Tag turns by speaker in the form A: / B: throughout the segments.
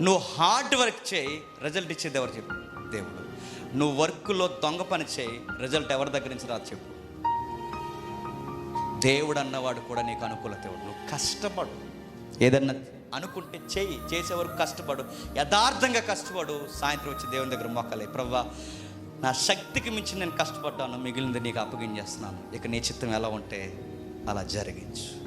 A: నువ్వు hard work చేయి result ఇచ్చేది ఎవరు చెప్పు? దేవుడు. నువ్వు వర్క్లో దొంగ పని చేయి రిజల్ట్ ఎవరి దగ్గర నుంచి రాదు చెప్పు. దేవుడు అన్నవాడు కూడా నీకు అనుకూలత ఇవ్వడు. నువ్వు కష్టపడు. ఏదన్నా అనుకుంటే చేయి. చేసే వరకు కష్టపడు. యథార్థంగా కష్టపడు. సాయంత్రం వచ్చి దేవుని దగ్గర మొక్కలే. ప్రవ్వా నా శక్తికి మించి నేను కష్టపడ్డాను. మిగిలింది నీకు అప్పగించేస్తున్నాను. ఇక నీ చిత్తం ఎలా ఉంటే అలా జరిగించు.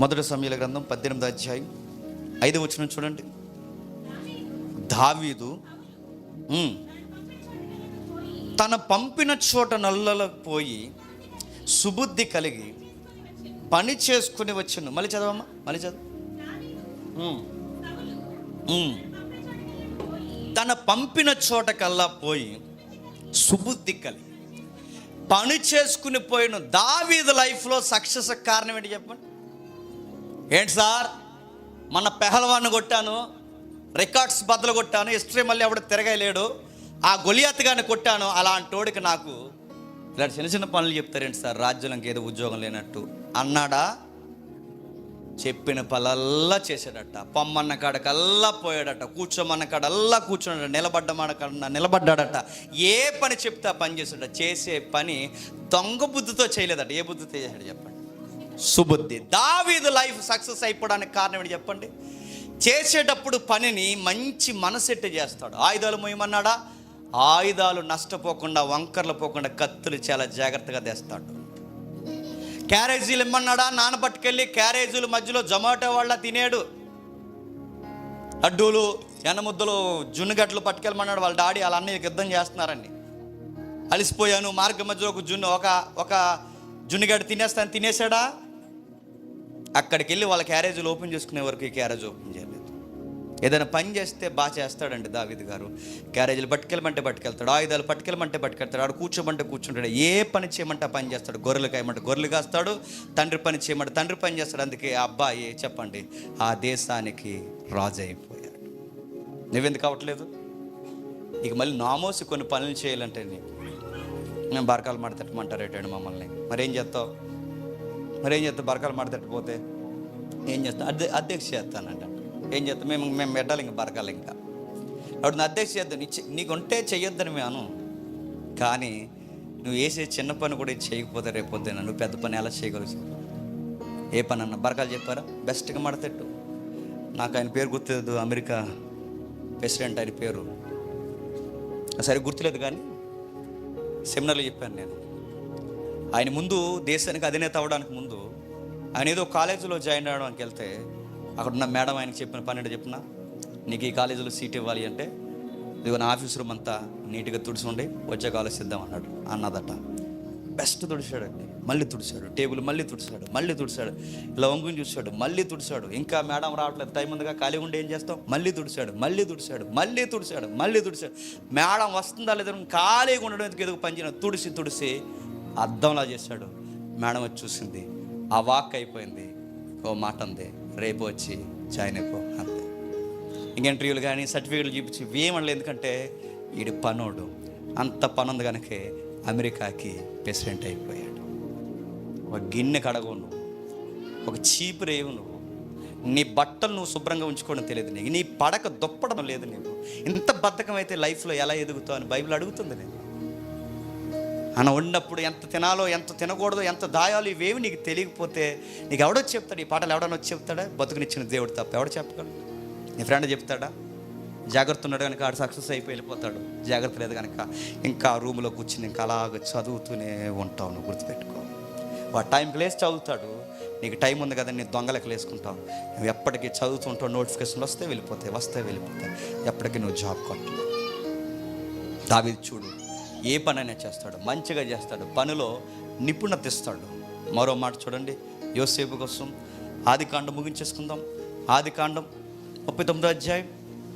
A: మొదటి సమయాల గ్రంథం పద్దెనిమిది అధ్యాయం. ఐదు వచ్చిన చూడండి. దావీదు తన పంపిన చోట నల్లలో పోయి సుబుద్ధి కలిగి పని చేసుకుని వచ్చాను. మళ్ళీ చదవమ్మా మళ్ళీ చదువు. తన పంపిన చోట కల్లా పోయి సుబుద్ధి కలిగి పని చేసుకుని పోయిన దావీదు లైఫ్లో సక్సెస్ కారణం ఏంటి చెప్పండి? ఏంటి సార్? మన పెహల్వాన్ని కొట్టాను రికార్డ్స్ బద్దలు కొట్టాను హిస్టరీ మళ్ళీ ఎవడు తిరగలేడు. ఆ గొలియాత్ గారిని కొట్టాను అలాంటోడికి నాకు ఇలా చిన్న చిన్న పనులు చెప్తారేంటి సార్? రాజ్యంలోకి ఏదో ఉద్యోగం లేనట్టు. అన్నాడా? చెప్పిన పనులల్లా చేశాడట. పొమ్మన్న కాడకల్లా పోయాడట. కూర్చోమన్న కాడల్లా కూర్చున్నాడట. నిలబడ్డ కాడ నిలబడ్డాడట. ఏ పని చెప్తే ఆ పని చేశాడట. చేసే పని దొంగ బుద్ధితో చేయలేదట. ఏ బుద్ధితో చేశాడు చెప్పండి? సుబుద్ధి. దావీదు లైఫ్ సక్సెస్ అయిపోవడానికి కారణం ఏంటి చెప్పండి? చేసేటప్పుడు పనిని మంచి మనసెట్టి చేస్తాడు. ఆయుధాలు మోయమన్నాడా? ఆయుధాలు నష్టపోకుండా వంకర్లు పోకుండా కత్తులు చాలా జాగ్రత్తగా తెస్తాడు. క్యారేజీలు ఇమ్మన్నాడా? నాన్న పట్టుకెళ్ళి క్యారేజీల మధ్యలో జొమాటో వాళ్ళ తినేడు. లడ్డూలు ఎనముద్దలు జున్నుగడ్డలు పట్టుకెళ్ళమన్నాడు వాళ్ళ డాడీ. వాళ్ళ అన్నయ్యకి యుద్ధం చేస్తున్నారండి. అలిసిపోయాను మార్గ మధ్యలో ఒక జున్ను ఒక ఒక జున్నుగడ్డ తినేస్తాను తినేసాడా అక్కడికి వెళ్ళి వాళ్ళ క్యారేజీలు ఓపెన్ చేసుకునే వరకు ఈ క్యారేజ్ ఓపెన్ చేయలేదు. ఏదైనా పని చేస్తే బాగా చేస్తాడండి దావిద్ గారు. క్యారేజీలు పట్టుకెళ్ళమంటే పట్టుకెళ్తాడు ఆయుధాలు పట్టుకెళ్ళమంటే పట్టుకెళ్తాడు ఆడు కూర్చోమంటే కూర్చుంటాడు. ఏ పని చేయమంటే పని చేస్తాడు. గొర్రెలు కాయమంటే గొర్రెలు కాస్తాడు తండ్రి పని చేయమంటే తండ్రి పని చేస్తాడు. అందుకే ఆ అబ్బాయి చెప్పండి ఆ దేశానికి రాజు అయిపోయాడు నువ్వెందుకు అవ్వట్లేదు ఇక మళ్ళీ నామోసి కొన్ని పనులు చేయాలంటే నీకు మేము బరకాలు మాడతట్టమంటారు మమ్మల్ని. మరేం చేస్తావు? మరేం చేస్తావు? బరకాలు మాడతట్టిపోతే ఏం చేస్తావు? అధ్య అధ్యక్ష చేస్తానంట. ఏం చేస్తాం మేము మేము పెట్టాలి ఇంకా బరకాలి ఇంకా. అప్పుడు అధ్యక్ష చేద్దాం నీ చె- నీకు ఉంటే చెయ్యొద్దని మేము కానీ నువ్వు వేసే చిన్న పని కూడా ఇది చేయకపోతే రేపొద్దున నువ్వు పెద్ద పని ఎలా చేయగలుగుతావు? ఏ పని అన్న బరకాలు చెప్పారా? బెస్ట్గా మడతెట్టు నాకు ఆయన పేరు గుర్తులేదు. అమెరికా ప్రెసిడెంట్ ఆయన పేరు. సరే గుర్తులేదు కానీ సెమినార్లో చెప్పాను నేను. ఆయన ముందు దేశానికి అధినేత అవ్వడానికి ముందు ఆయన ఏదో కాలేజీలో జాయిన్ అవ్వడానికి వెళ్తే అక్కడున్న మేడం ఆయనకి చెప్పిన పన్నెండు చెప్పిన? నీకు ఈ కాలేజీలో సీట్ ఇవ్వాలి అంటే ఇదిగో నా ఆఫీస్ రూమ్ అంతా నీట్గా తుడిచుండి వచ్చే కాలేజ్ సిద్ధం అన్నాడు. అన్నదట. బెస్ట్ తుడిచాడండి. మళ్ళీ తుడిచాడు. టేబుల్ మళ్ళీ తుడిచాడు. మళ్ళీ తుడిచాడు. ఇలా వంగుని చూశాడు. మళ్ళీ తుడిచాడు. ఇంకా మేడం రావట్లేదు. టైం ఉందిగా? ఖాళీ ఉండి ఏం చేస్తాం? మళ్ళీ తుడిచాడు. మళ్ళీ తుడిచాడు. మళ్ళీ తుడిచాడు. మళ్ళీ తుడిచాడు. మేడం వస్తుందా లేదా? ఖాళీగా ఉండడం ఎందుకు? ఎదుగు పనిచిన తుడిసి తుడిసి అర్థంలా చేశాడు. మేడం వచ్చి చూసింది. ఆ వాక్ అయిపోయింది. ఓ మాట అంది. రేపు వచ్చి జాయిన్ అయిపో అంతే ఇంక ఇంటర్వ్యూలు కానీ సర్టిఫికేట్లు చూపించి ఏమనలేదు ఎందుకంటే వీడి పనోడు. అంత పనుంది కనుకే అమెరికాకి ప్రెసిడెంట్ అయిపోయాడు. ఒక గిన్నె కడగవు నువ్వు. ఒక చీపు రేవు నువ్వు. నీ బట్టలు నువ్వు శుభ్రంగా ఉంచుకోవడం తెలియదు నీకు. నీ పడక దుప్పడం లేదు నీకు. ఇంత బద్ధకం అయితే లైఫ్లో ఎలా ఎదుగుతావు అని బైబిల్ అడుగుతుంది నేను అన్న ఉన్నప్పుడు ఎంత తినాలో ఎంత తినకూడదో ఎంత దాయాలో ఇవేవి నీకు తెలియకపోతే నీకు ఎవడో చెప్తాడు ఈ పాటలు ఎవడన్నా వచ్చి చెప్తాడా? బతుకునిచ్చిన దేవుడు తప్ప. ఎవడు చెప్పగలడు? నీ ఫ్రెండ్ చెప్తాడా? జాగ్రత్త ఉన్నాడు కనుక ఆడు సక్సెస్ అయిపోయి వెళ్ళిపోతాడు. జాగ్రత్త లేదు కనుక ఇంకా రూమ్లో కూర్చుని ఇంకా అలాగ చదువుతూనే ఉంటావు నువ్వు గుర్తుపెట్టుకో. వాడు టైంకి లేసి చదువుతాడు. నీకు టైం ఉంది కదా నీ దొంగలకు లేసుకుంటావు. నువ్వు ఎప్పటికీ చదువుతుంటావు నోటిఫికేషన్లు వస్తే వెళ్ళిపోతాయి వస్తే వెళ్ళిపోతాయి. ఎప్పటికీ నువ్వు జాబ్ కొట్టు దావి చూడు ఏ పనైనా చేస్తాడు మంచిగా చేస్తాడు పనిలో నిపుణత ఇస్తాడు. మరో మాట చూడండి యోసేపు కోసం ఆది కాండం ముగించేసుకుందాం. ఆది కాండం ముప్పై తొమ్మిదో అధ్యాయం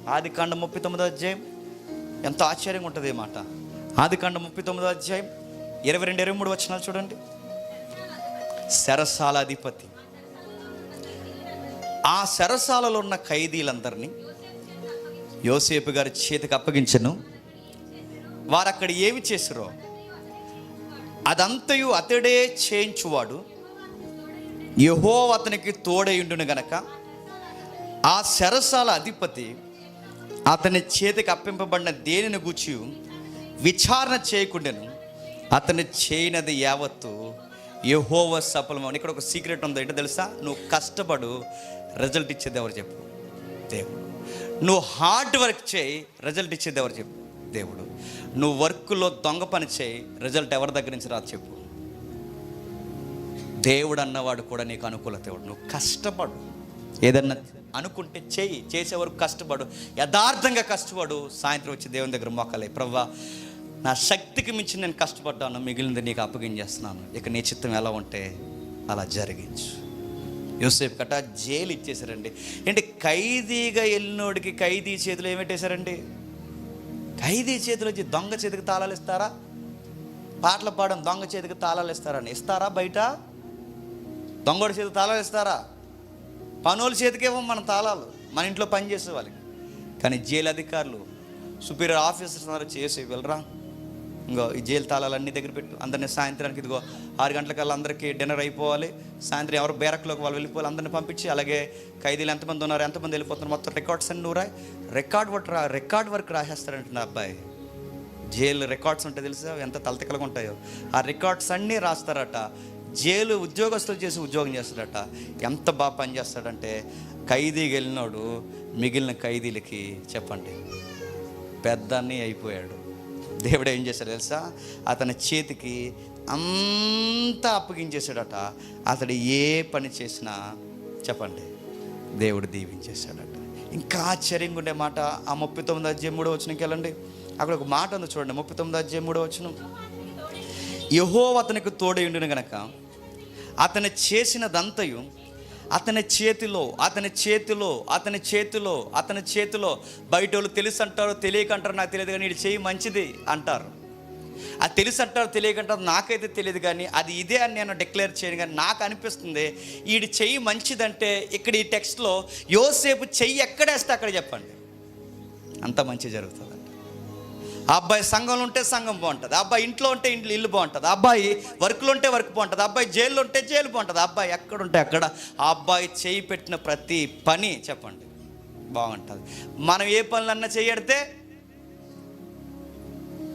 A: ఆది కాండం ముప్పై తొమ్మిదో అధ్యాయం. ఎంత ఆశ్చర్యంగా ఉంటుంది ఈ మాట. ఆది కాండం ముప్పై తొమ్మిదో అధ్యాయం ఇరవై రెండు ఇరవై మూడు వచ్చినాలు చూడండి. శరసాల అధిపతి ఆ శరసాలలో ఉన్న ఖైదీలందరినీ యోసేపు గారి చేతికి అప్పగించను. వారు అక్కడ ఏమి చేసిరో అదంతయు అతడే చేయించువాడు. యహో అతనికి తోడయుండును గనక ఆ శరసాల అధిపతి అతని చేతికి అప్పింపబడిన దేనిని గూర్చి విచారణ చేయకుండాను. అతని చేయనది యావత్తు యహోవ సఫలమని ఇక్కడ ఒక సీక్రెట్ ఉంది ఏంటో తెలుసా? నువ్వు కష్టపడు రిజల్ట్ ఇచ్చేది ఎవరు చెప్పు? దేవుడు. నువ్వు హార్డ్ వర్క్ చేయి రిజల్ట్ ఇచ్చేది ఎవరు చెప్పు? దేవుడు నువ్వు వర్క్లో దొంగ పని చేయి రిజల్ట్ ఎవరి దగ్గర నుంచి రాదు చెప్పు. దేవుడు అన్నవాడు కూడా నీకు అనుకూల దేవుడు నువ్వు కష్టపడు. ఏదన్నా అనుకుంటే చేయి. చేసే వరకు కష్టపడు. యథార్థంగా కష్టపడు. సాయంత్రం వచ్చి దేవుని దగ్గర మొక్కలే. ప్రవ్వా నా శక్తికి మించి నేను కష్టపడ్డాను మిగిలింది నీకు అప్పగించేస్తున్నాను. ఇక నీ చిత్తం ఎలా ఉంటే అలా జరిగించు. యూసేఫ్ కట్ట జైలు ఇచ్చేసారండి ఏంటి ఖైదీగా వెళ్ళినోడికి ఖైదీ చేతిలో ఏమిటేశారండి ఖైదీ చేతిలో వచ్చి దొంగ చేతికి తాళాలు ఇస్తారా? పాటలు పాడడం దొంగ చేతికి తాళాలు ఇస్తారని ఇస్తారా బయట? దొంగడి చేతికి తాళాలు ఇస్తారా? పనుల చేతికి ఇవ్వం మన తాళాలు మన ఇంట్లో పనిచేసే వాళ్ళకి కానీ జైలు అధికారులు సుపీరియర్ ఆఫీసర్స్ అందరూ చేసి వెళ్ళరా ఇంకో ఈ జైలు తాళాలన్నీ దగ్గర పెట్టు. అందరినీ సాయంత్రానికి ఇదిగో ఆరు గంటలకల్లా అందరికీ డిన్నర్ అయిపోవాలి. సాయంత్రం ఎవరు బేరక్లోకి వాళ్ళు వెళ్ళిపోవాలి అందరిని పంపించి అలాగే ఖైదీలు ఎంతమంది ఉన్నారు ఎంతమంది వెళ్ళిపోతున్నారు మొత్తం రికార్డ్స్ అన్ని నువ్వు రికార్డ్ వర్క్ రా రికార్డ్ వర్క్ రాసేస్తారంట నా అబ్బాయి. జైలు రికార్డ్స్ ఉంటాయి తెలుసా ఎంత తలతికలుగా ఉంటాయో. ఆ రికార్డ్స్ అన్నీ రాస్తారట. జైలు ఉద్యోగస్తులు చేసి ఉద్యోగం చేస్తాడట ఎంత బాగా పనిచేస్తాడంటే ఖైదీకి వెళ్ళినాడు మిగిలిన ఖైదీలకి చెప్పండి. పెద్దాన్ని అయిపోయాడు. దేవుడు ఏం చేశాడు తెలుసా? అతని చేతికి అంతా అప్పగించేశాడట. అతడు ఏ పని చేసినా చెప్పండి దేవుడు దీవించేశాడట. ఇంకా ఆశ్చర్యంగా ఉండే మాట ఆ ముప్పై తొమ్మిది అధ్యాయం మూడో వచ్చినకి వెళ్ళండి. అక్కడ ఒక మాట ఉంది చూడండి ముప్పై తొమ్మిది అధ్యాయం మూడో వచ్చిన యహో అతనికి తోడయుండును గనక అతను చేసినదంతయు అతని చేతిలో అతని చేతిలో అతని చేతిలో అతని చేతిలో బయట వాళ్ళు తెలుసు అంటారు తెలియక అంటారు నాకు తెలియదు కానీ ఇది చేయి మంచిది అంటారు. అది తెలుసు అంటారు తెలియకంటారు నాకైతే తెలియదు కానీ అది ఇదే అని నేను డిక్లేర్ చేయను కానీ నాకు అనిపిస్తుంది ఈడి చెయ్యి మంచిదంటే ఇక్కడ ఈ టెక్స్ట్లో యోసేపు చెయ్యి ఎక్కడేస్తే అక్కడ చెప్పండి. అంత మంచి జరుగుతుంది. అబ్బాయి సంఘంలో ఉంటే సంఘం బాగుంటుంది అబ్బాయి ఇంట్లో ఉంటే ఇంట్లో ఇల్లు బాగుంటుంది అబ్బాయి వర్క్లో ఉంటే వర్క్ బాగుంటుంది అబ్బాయి జైల్లో ఉంటే జైలు బాగుంటుంది అబ్బాయి ఎక్కడ ఉంటే అక్కడ. ఆ అబ్బాయి చేయి పెట్టిన ప్రతి పని చెప్పండి బాగుంటుంది. మనం ఏ పనులన్నా చేయడితే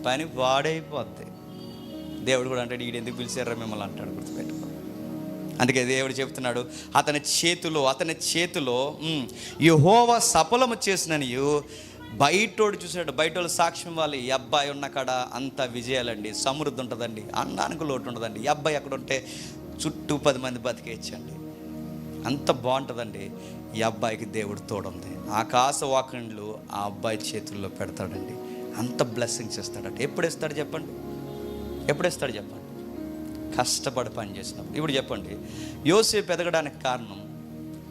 A: పని పాడైపోద్ది. దేవుడు కూడా అంటాడు ఈడు ఎందుకు పిలిచారా మిమ్మల్ని? అంటాడు గుర్తుపెట్టుకో. అందుకే దేవుడు చెప్తున్నాడు అతని చేతిలో అతని చేతిలో ఉమ్, సఫలము చేసిననియు బయటోడు చూసాడు బయటోళ్ళు సాక్ష్యం వాళ్ళు ఈ అబ్బాయి ఉన్న కాడ అంత విజయాలండి సమృద్ధి ఉంటుందండి అన్నానికి లోటు ఉండదండి ఈ అబ్బాయి అక్కడ ఉంటే చుట్టూ పది మంది బతికేయచ్చండి. అంత బాగుంటుందండి ఈ అబ్బాయికి దేవుడు తోడుంది. ఆకాశ వాకండ్లు ఆ అబ్బాయి చేతుల్లో పెడతాడండి అంత బ్లెస్సింగ్స్ ఇస్తాడట ఎప్పుడు ఇస్తాడు చెప్పండి? ఎప్పుడు ఇస్తాడు చెప్పండి? కష్టపడి పని చేసినప్పుడు. ఇప్పుడు చెప్పండి యోసేపు ఎదగడానికి కారణం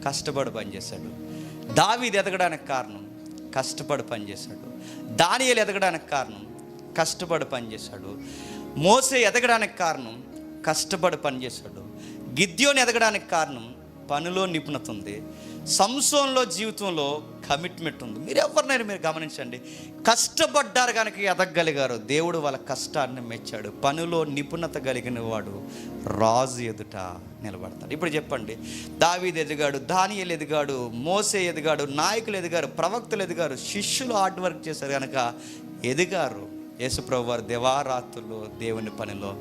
A: కష్టపడి పని చేశాడు. దావీది ఎదగడానికి కారణం కష్టపడి పని దానియలు ఎదగడానికి కారణం కష్టపడి పనిచేశాడు. మోసే ఎదగడానికి కారణం కష్టపడి పనిచేశాడు. గిద్యోని ఎదగడానికి కారణం పనిలో నిపుణత ఉంది. సంసోన్లో జీవితంలో కమిట్మెంట్ ఉంది. మీరు ఎవరినైనా మీరు గమనించండి. కష్టపడ్డారు కనుక ఎదగలిగారు దేవుడు వాళ్ళ కష్టాన్ని మెచ్చాడు. పనిలో నిపుణత కలిగిన వాడు రాజు ఎదుట నిలబడతాడు. ఇప్పుడు చెప్పండి. దావీదు ఎదిగాడు దానియలు ఎదిగాడు మోసే ఎదిగాడు నాయకులు ఎదిగారు ప్రవక్తలు ఎదిగారు శిష్యులు హార్డ్ వర్క్ చేశారు కనుక ఎదిగారు. యేసుప్రభు వారు దివారాత్రులు దేవుని పనిలో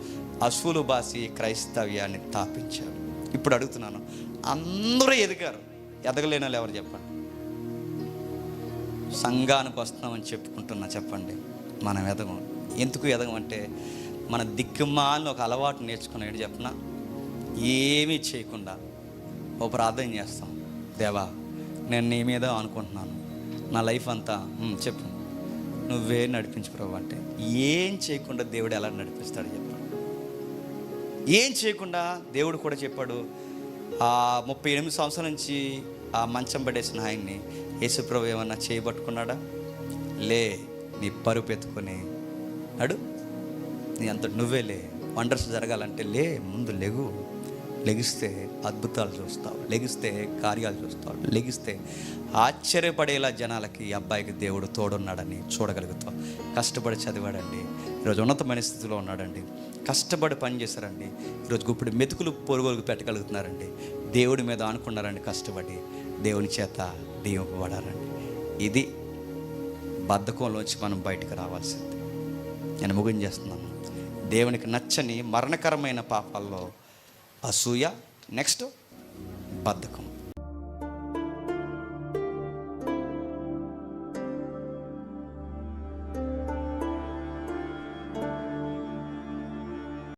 A: అసూలు బాసి క్రైస్తవ్యాన్ని స్థాపించారు ఇప్పుడు అడుగుతున్నాను. అందరూ ఎదిగారు. ఎదగలేని వాళ్ళు ఎవరు చెప్పండి? సంఘానికి వస్తున్నామని చెప్పుకుంటున్నా చెప్పండి. మనం ఎదగం. ఎందుకు ఎదగమంటే అంటే మన దిక్కుమాలని ఒక అలవాటు నేర్చుకున్నాడు చెప్పిన? ఏమీ చేయకుండా ఓ ప్రార్థన చేస్తాం. దేవా నేను నీ మీద అనుకుంటున్నాను. నా లైఫ్ అంతా చెప్పు. నువ్వే నడిపించు ప్రభు అంటే ఏం చేయకుండా దేవుడు ఎలా నడిపిస్తాడు చెప్పండి ఏం చేయకుండా దేవుడు కూడా చెప్పాడు ముప్పై ఎనిమిది సంవత్సరాల నుంచి ఆ మంచం పడేసిన ఆయన్ని యేసుప్రభు ఏమన్నా చేయబట్టుకున్నాడా? లే నీ పరుపు ఎత్తుకొని. అడు నీ అంత నువ్వే లే. వండర్స్ జరగాలంటే లే ముందు లేవు లెగిస్తే అద్భుతాలు చూస్తావు లెగిస్తే కార్యాలు చూస్తావు లెగిస్తే ఆశ్చర్యపడేలా జనాలకి ఈ అబ్బాయికి దేవుడు తోడున్నాడని చూడగలుగుతావు. కష్టపడి చదివాడండి ఈరోజు ఉన్నతమైన స్థితిలో ఉన్నాడండి కష్టపడి పనిచేశారండి ఈరోజు ఇప్పుడు మెతుకులు పొరుగులకు పెట్టగలుగుతున్నారండి దేవుడి మీద అనుకున్నారండి కష్టపడి దేవుని చేత దీవింపబడారండి. ఇది బద్ధకంలోంచి మనం బయటకు రావాల్సింది. నేను ముగించేస్తున్నాను. దేవునికి నచ్చని మరణకరమైన పాపాల్లో అసూయ. నెక్స్ట్ బద్ధకం.